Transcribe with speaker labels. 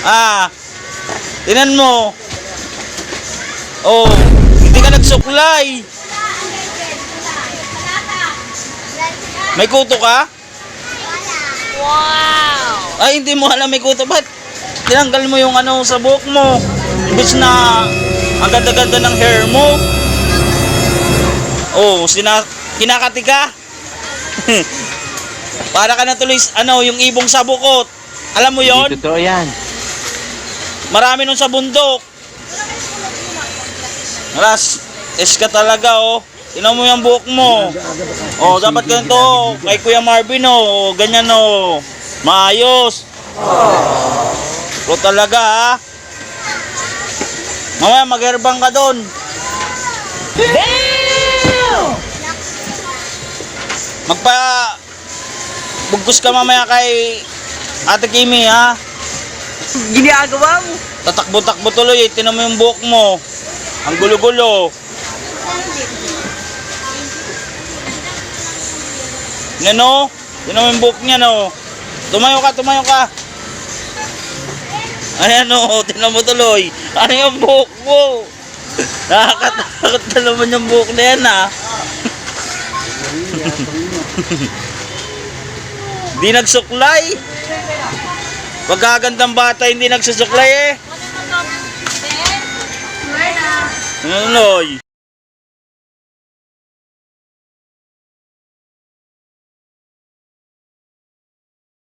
Speaker 1: Ah, tinan mo. Oh, hindi ka nagsuklay. May kuto ka?
Speaker 2: Wow!
Speaker 1: Ay, hindi mo alam may kuto. Ba't tinanggal mo yung ano sa buhok mo? Imbis na ang ganda-ganda ng hair mo. Oh, sina kinakati ka. Para ka na tuloy, ano, yung ibong sa bukot. Alam mo yon?
Speaker 3: Hindi totoo yan.
Speaker 1: Marami nun sa bundok. Alas, es ka talaga oh. Tinan mo yung buhok mo. Oh, dapat ganito. Kay Kuya Marvin oh. Ganyan oh. Maayos. Pro talaga ha. Mamaya magherbang ka doon. Magpa bugkos ka mamaya kay Ate Kimi ha.
Speaker 2: Ginagawa mo.
Speaker 1: Tatakbo-takbo tuloy eh. Tinan mo yung buhok mo. Ang gulo-gulo. Yan o. Tinan mo yung buhok niya no. Tumayo ka, tumayo ka. Ayan o, tinan mo tuloy. Ano yung buhok mo? Nakakatakot na naman yung buhok na yan ah. Di nagsuklay. Pagkagandang bata hindi nagsusuklay eh. Ano, Noy?